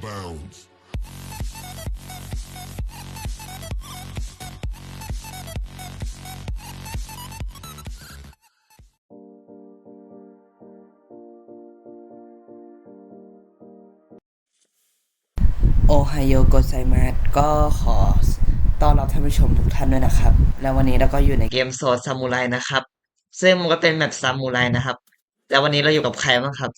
bounds. โอไฮโอโกไซมาสก็ขอต้อนรับท่านผู้ชมทุกท่านด้วยนะครับ แล้ววันนี้เราก็อยู่ในเกมโซนซามูไรนะครับ ซึ่งมันก็เป็นแบบซามูไรนะครับ แล้ววันนี้เราอยู่กับใครบ้างครับ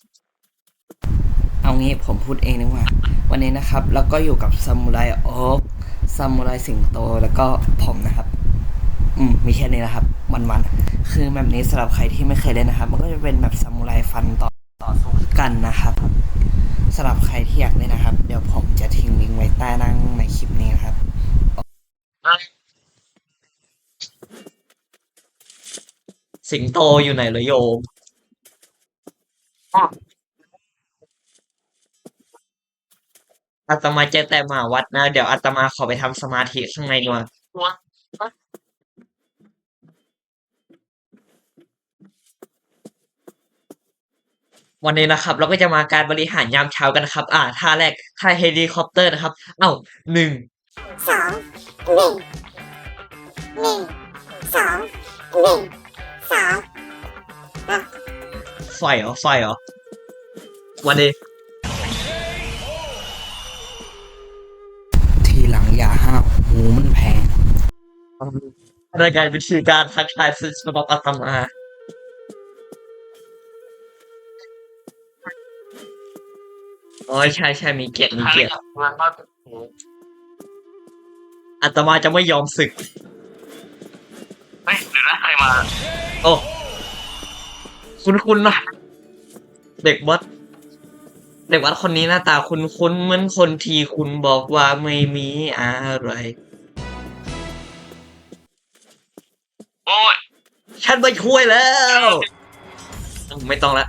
เอางี้ผมพูดเองดีกว่า วันนี้นะครับเราก็อยู่กับซามูไรโอ๊กซามูไรสิงโตแล้วก็ผมนะครับ อืมมีแค่นี้แหละครับ วันๆคือแบบนี้สำหรับใครที่ไม่เคยเล่นนะครับ มันก็จะเป็นแบบซามูไรฟันต่อต่อสู้กันนะครับสำหรับใครที่อยากเล่นนะครับ เดี๋ยวผมจะทิ้งลิงก์ไว้ใต้นั่งในคลิปนี้นะครับสิงโตอยู่ไหนเลยโยม อาตมาเจอแต่หมาวัดนะ เดี๋ยวอาตมาขอไปทำสมาธิข้างในดีกว่าวันนี้นะครับ เราก็จะมาการบริหารยามเช้ากันนะครับ อ่าท่าแรกท่าเฮลิคอปเตอร์นะครับ เอ้าหนึ่งสองหนึ่งหนึ่งสองหนึ่งสองไฟเหรอไฟเหรอวันนี้ รายการวิธีการทักทายซึ่งสำหรับอาตมาโอ้ยใช่ใช่มีเกียรติมีเกียรติอาตมาจะไม่ยอมศึก เฮ้ยเดี๋ยวนะใครมา โอ้ คุณคุณนะ เด็กวัด เด็กวัดคนนี้หน้าตาคุณคุณเหมือนคนที่คุณบอกว่าไม่มีอะไร โอ้ยฉันมาช่วยแล้ว ไม่ต้องละ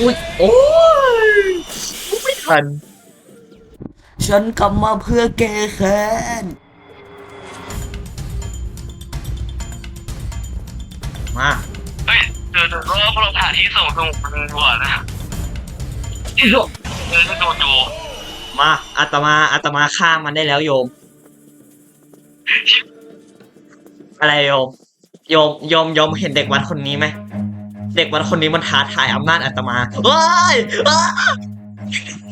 อุ้ยโอ้ยไม่ทัน ฉันกลับมาเพื่อแก้แค้นมาเฮ้ยเดี๋ยวเดี๋ยวเราเราผ่านที่ส่งส่งมันด่วนนะเดินที่โจโจ มาอาตมาอาตมาฆ่ามันได้แล้วโยม อะไรโยม โยมโยมโยมเห็นเด็กวัดคนนี้ไหมเด็กวัดคนนี้มันท้าทายอำนาจอาตมาเฮ้ย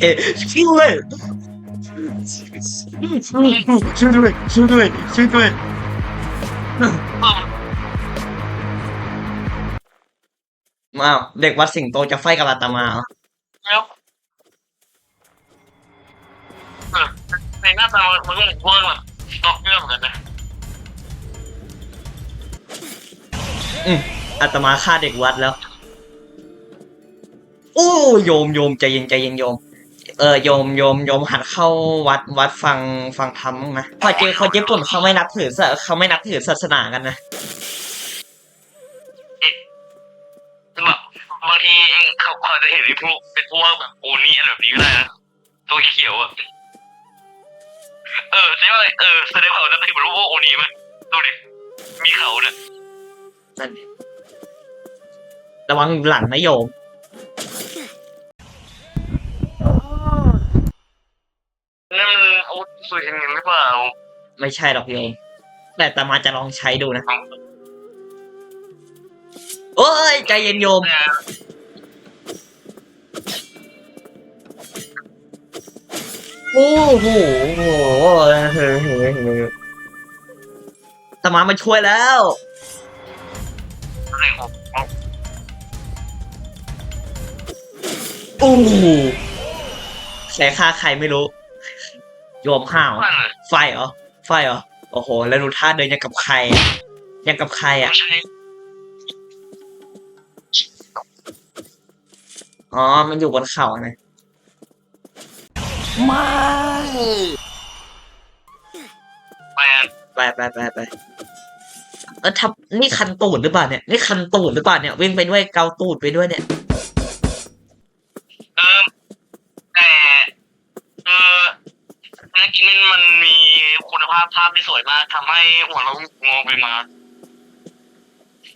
เอ๊ะช่วยช่วยด้วยช่วยด้วยช่วยด้วยมาเด็กวัดสิงโตจะไฟกับอาตมาเหรอ ในหน้าตามันก็เหมือนพวกแบบนอกเรื่องเหมือนกันนะอืมอาตมาฆ่าเด็กวัดแล้ว โอ้โยมโยมใจเย็นใจเย็นโยม เออโยมโยมโยมหัดเข้าวัดวัดฟังฟังธรรมบ้างไหมพอเจอคนญี่ปุ่นเขาไม่นับถือศาเขาไม่นับถือศาสนากันนะคือแบบบางทีเองเขาเขาจะเห็นไอ้พวกเป็นพวกแบบโอนี่อะไรแบบนี้ก็ได้นะตัวเขียวอะ เออใช่ไหมเออแสดงว่าเขาจะเห็นรู้ว่าโอนี่ไหมดูดิมีเขาเนี่ยนั่นดิระวังหลังนะโยม นั่นมันอาวุธสุดเงินหรือเปล่าไม่ใช่หรอกโยม แต่อาตมาจะลองใช้ดูนะ โอ้ยใจเย็นโยม โอ้โหอาตมามาช่วยแล้วอะไรของเขาโอ้โหใช้ค่าใครไม่รู้ โยมห้าวบ้านเลยไฟเหรอ ไฟเหรอ โอ้โห แล้วดูท่าเดินยังกับใครอะยังกับใครอะไม่ใช่อ๋อ มันอยู่บนเขานะ ไม่แฟนไปไปไปไปเออทับนี่คันตูดหรือเปล่าเนี่ยนี่คันตูดหรือเปล่าเนี่ยวิ่งไปด้วยเกาตูดไปด้วยเนี่ยเออแต่เออเมื่อกี้มันมันมีคุณภาพภาพที่สวยมากทำให้หัวเรางงไปมา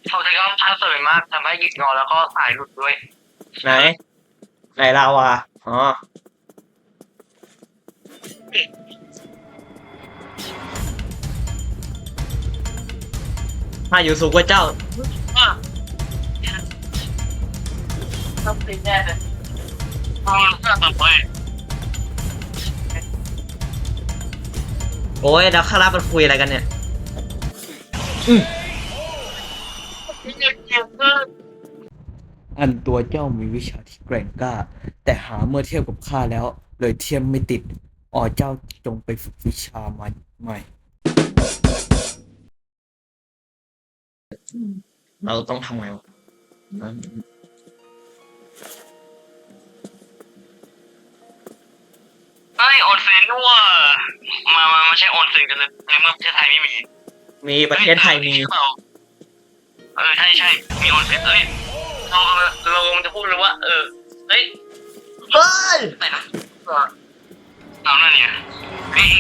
เขาใช้คำว่าภาพสวยมากทำให้หยิกงอแล้วก็สายหลุดด้วยไหนไหนลาวาอ๋อ ถ้าอยู่สูงกว่าเจ้าต้องเป็นแน่เลยมองหน้าต่อไปโอ้ยดาวคารามันคุยอะไรกันเนี่ยอันตัวเจ้ามีวิชาที่แกร่งกล้า แต่หาเมื่อเทียบกับข้าแล้ว เลยเทียมไม่ติด อ๋อเจ้าจงไปฝึกวิชามาใหม่ เราต้องทำไงวะไอออนเซนด้วยว่ามามามาใช้ออนเซนกันเลยในเมื่อประเทศไทยไม่มีมีประเทศไทยมี เออใช่ใช่มีออนเซนเอ้ยเราเราจะพูดเลยว่า เออเฮ้ยเฮ้ย แต่นะ เอาหน้าเนี่ยเฮ้ย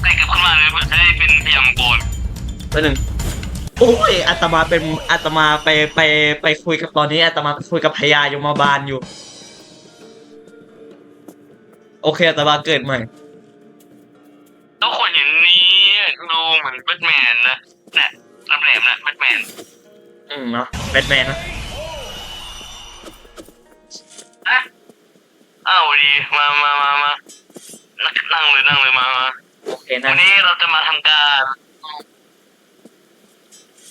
แต่กับขึ้นมาเลยเพื่อจะได้เป็นพยามกรไปหนึ่งโอ้ยอาตมาเป็นอาตมาไปไปไปคุยกับตอนนี้อาตมาไปคุยกับพญายมบาลอยู่ โอเคอาตมาเกิดใหม่ ทุกคนเห็นนี้ดูเหมือนแบทแมนนะเนี่ยลำแหลมนะแบทแมนอืมเนาะแบทแมนนะอะอ้าวดีมามามามา นั่งเลยนั่งเลยมามาโอเคนะวันนี้เราจะมาทำการ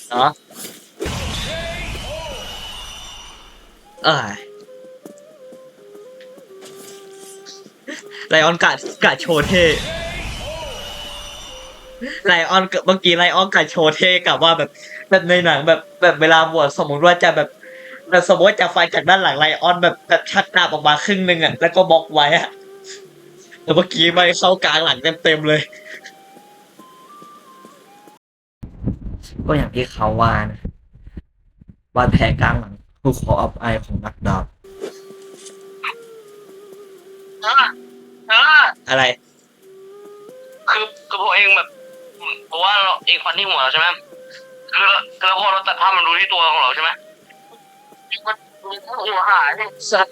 เนาะเอ้ยไลออนกะกะโชว์เท่ไลออนเมื่อกี้ไลออนกะโชว์เท่กับว่าแบบแบบในหนังแบบแบบเวลาบวชสมมติว่าจะแบบแบบสมมติว่าจะไฟจากด้านหลังไลออนแบบแบบชักดาบออกมาครึ่งหนึ่งอะแล้วก็บล็อกไว้อะ แต่เมื่อกี้ไม่เข้ากลางหลังเต็มๆเลย ก็อย่างที่เขาว่านะบาดแผลกลางหลังคือขออับอายของนักดาบเออเอออะไร คือคือพวกเองแบบเพราะว่าเราเองควันที่หัวเราใช่ไหมคือเราคือพอเราตัดภาพมันดูที่ตัวของเราใช่ไหมมันหัวหายเศร้า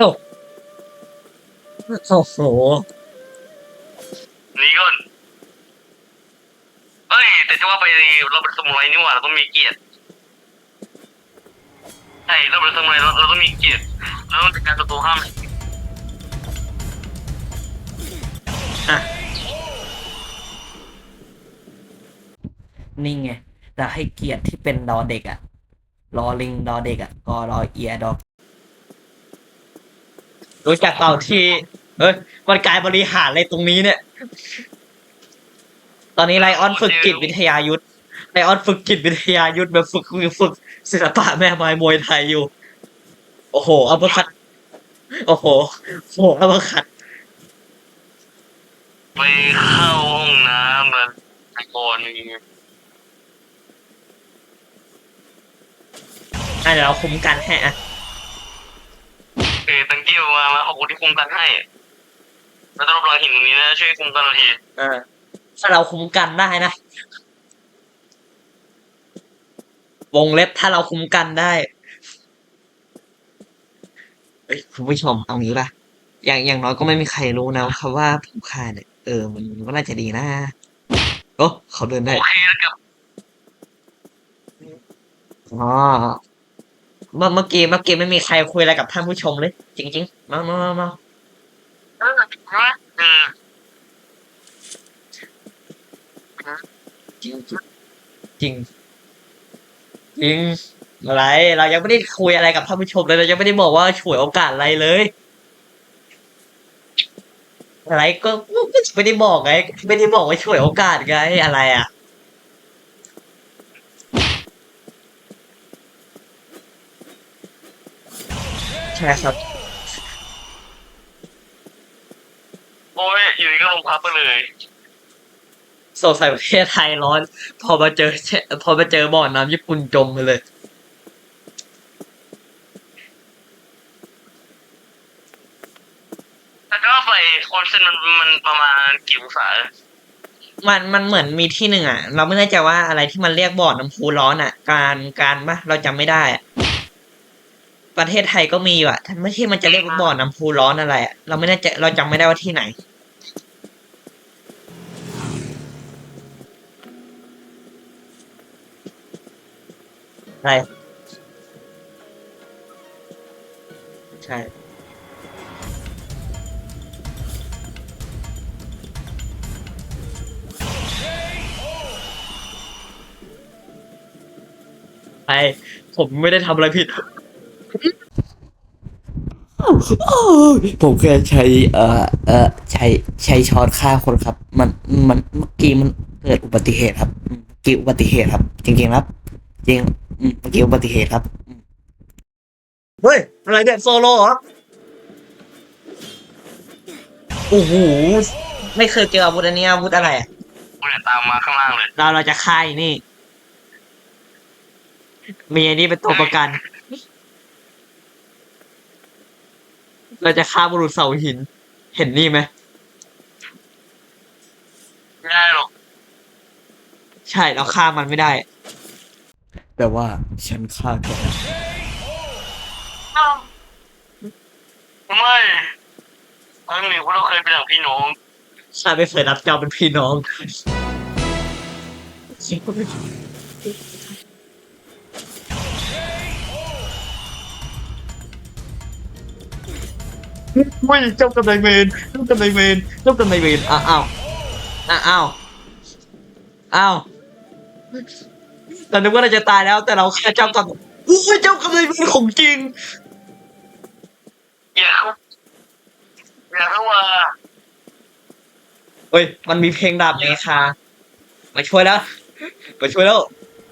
โอ้โห นี่ก่อนเอ้ย แต่จะว่าไปเราเป็นสมุไรนี่หว่าเราต้องมีเกียรติใช่เราเป็นสมุไรเราเราต้องมีเกียรติเราต้องจัดการศัตรูห้ามนี่ไงจะให้เกียรติที่เป็นดอเด็กอะรอลิงดอเด็กอะกอรอเอียดอกรู้จักเปล่าที่ เอ้ยมันกลายบริหารอะไรตรงนี้เนี่ย ตอนนี้ไลออนฝึกจิตวิทยายุทธไลออนฝึกจิตวิทยายุทธแบบฝึกฝึกศิลปะแม่ไม้มวยไทยอยู่ โอ้โหอัปเปอร์คัตโอ้โหโอ้โหอัปเปอร์คัตไปเข้าห้องน้ำแล้วตะโกนอย่างเงี้ยอะเดี๋ยวเราคุ้มกันให้อะเออตังกิ้วมามาขอบคุณที่คุมกันให้ แล้วต้องรบรางหินตรงนี้นะช่วยคุมกันหน่อยทีเออถ้าเราคุ้มกันได้นะ วงเล็บถ้าเราคุ้มกันได้ เอ้ยคุณผู้ชมเอางี้ป่ะ อย่างอย่างน้อยก็ไม่มีใครรู้นะคำว่าผมฆ่าเนี่ย เออมันมันก็น่าจะดีนะ โอ้เขาเดินได้โอเคแล้วกับอ๋อเมื่อเมื่อกี้เมื่อกี้ไม่มีใครคุยอะไรกับท่านผู้ชมเลย จริง ๆ มามามามาเออเออ จริงจริง จริง อะไร เรายังไม่ได้คุยอะไรกับท่านผู้ชมเลย เรายังไม่ได้บอกว่าฉวยโอกาสอะไรเลย อะไรก็ก็ไม่ได้บอกไง ไม่ได้บอกว่าฉวยโอกาสไง อะไรอะใช่ครับ อ้ยอยู่ดีก็ลงพับไปเลยสงสัยประเทศไทยร้อน พอมาเจอเชพอมาเจอบ่อน้ำญี่ปุ่นจมไปเลยแต่ก็ไปคอนเซนมันมันประมาณกี่องศามันมันเหมือนมีที่หนึ่งอะ เราไม่แน่ใจว่าอะไรที่มันเรียกบ่อน้ำพุร้อนอะ การการปะเราจำไม่ได้อะประเทศไทยก็มีอยู่อะไม่ใช่มันจะเรียกว่าบ่อน้ำพุร้อนอะไรอะเราไม่แน่ใจเราจำไม่ได้ว่าที่ไหน ใช่ ใช่ ใช่ ผมไม่ได้ทำอะไรผิดผมแค่ใช้ เอ่อ เอ่อ ใช้ ใช้ช้อนฆ่าคนครับ มัน มัน เมื่อกี้มันเกิดอุบัติเหตุครับอืมเมื่อกี้อุบัติเหตุครับ จริงๆครับ จริง อืมเมื่อกี้อุบัติเหตุครับอืมเฮ้ย อะไรเนี่ยโซโล่เหรอ โอ้โห ไม่เคยเจออาวุธอันนี้อาวุธอะไรอะกูเนี่ยตามมาข้างล่างเลย เราเราจะฆ่าไอ้นี่ มีไอ้นี่เป็นตัวประกัน เราจะฆ่าบุรุษเสาหิน เห็นนี่ไหม ไม่ได้หรอก ใช่ เราฆ่ามันไม่ได้ แต่ว่าฉันฆ่าแกไม่ครั้งหนึ่งพวกเราเคยเป็นอย่างพี่น้องฉันไม่เคยรับเจ้าเป็นพี่น้องไม่เจ้ากำลังเวรเจ้ากำลังเวรเจ้ากำลังเวรอ้าวอ้าวอ้าวอ้าวอ้าว เรานึกว่าเราจะตายแล้ว แต่เราแค่เจ้ากำอู้ยเจ้ากำลังเวรของจริง อย่าเข้าอย่าเข้ามาเฮ้ย มันมีเพลงดาบเมคามาช่วยแล้วมาช่วยแล้ว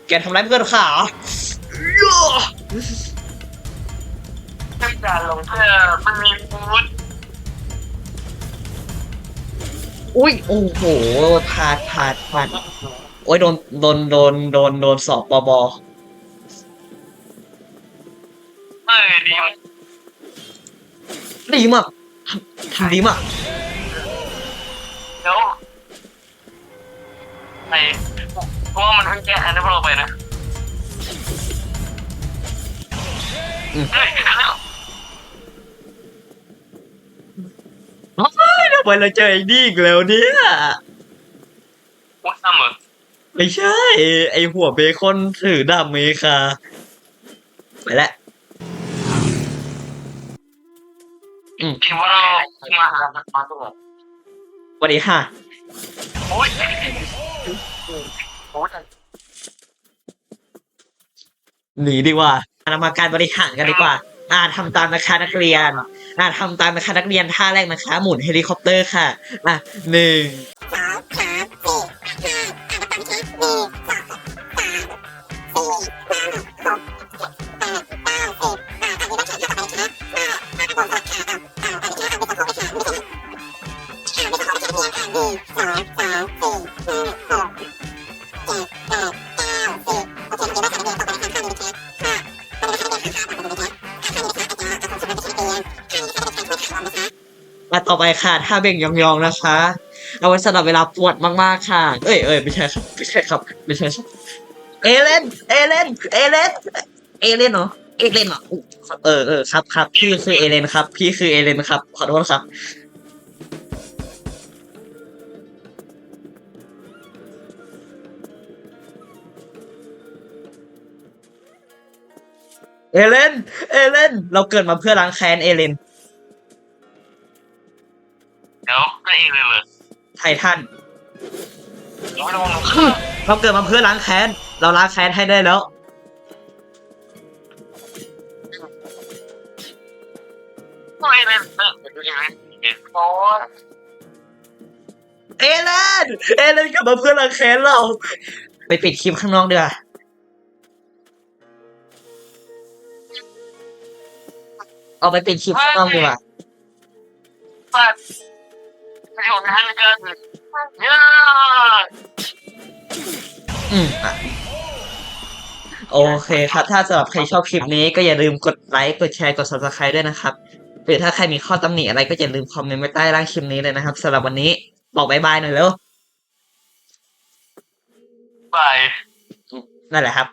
แกทำร้ายเพื่อนข้าเหรอไม่การลงเพื่อมันมีฟูดอุ้ย โอ้โหพาดพาดพาด โอ้ยโดนโดนโดนโดนโดนสอบปบเอ้ยดีมากดีมากทำทำดีมากเดี๋ยวไอ้เพราะว่ามันเพิ่งแก้อันนี้พวกเราไปนะอืมเฮ้ยเฮ้ยทำไมเราเจอไอ้นี่อีกแล้วเนี่ยว่าซ้ำเหรอ ไม่ใช่ ไอหัวเบคอนถือดาบเมคา ไปแล้วอืมคิดว่าเรามาหามาตัวสวัสดีค่ะ โอ้ยโอ้ยหนีดีกว่าเรามาการบริหารกันดีกว่า อ่าทำตามนะคะนักเรียน อ่าทำตามนะคะนักเรียนท่าแรกนะคะ หมุนเฮลิคอปเตอร์ค่ะ อะหนึ่ง ค่ะท่าเบ่งยองๆนะคะ เอาไว้สำหรับเวลาปวดมากๆค่ะ เอ้ยเอ้ยไม่ใช่ครับไม่ใช่ครับไม่ใช่ครับเอเลนเอเลนเอเลนเอเลนเหรอเอเลนเหรอเออเออครับครับพี่คือเอเลนครับ พี่คือเอเลนครับ ขอโทษครับเอเลน เอเลน เราเกิดมาเพื่อล้างแค้นเอเลน เดี๋ยวก็เองเลยเลยไททันเดี๋ยวไม่ต้องลงเราเกิดมาเพื่อล้างแค้น เราล้างแค้นให้ได้แล้ว ไม่เล่นเออเดี๋ยวยังไงโอ้ยเอเลนเอเลนกลับมาเพื่อล้างแค้นเรา ไปปิดคลิปข้างนอกดีกว่าเอาไปปิดคลิปข้างนอกดีกว่าปัดป ระโยชน์ทันกันเยอะอืมอะโอเคครับ ถ้าสำหรับใครชอบคลิปนี้ก็อย่าลืมกดไลค์กดแชร์กด subscribe ด้วยนะครับ หรือถ้าใครมีข้อตำหนิอะไรก็อย่าลืมคอมเมนต์ไว้ใต้ล่างคลิปนี้เลยนะครับสำหรับวันนี้บอกบายบายหน่อยเร็วบาย นั่นแหละครับ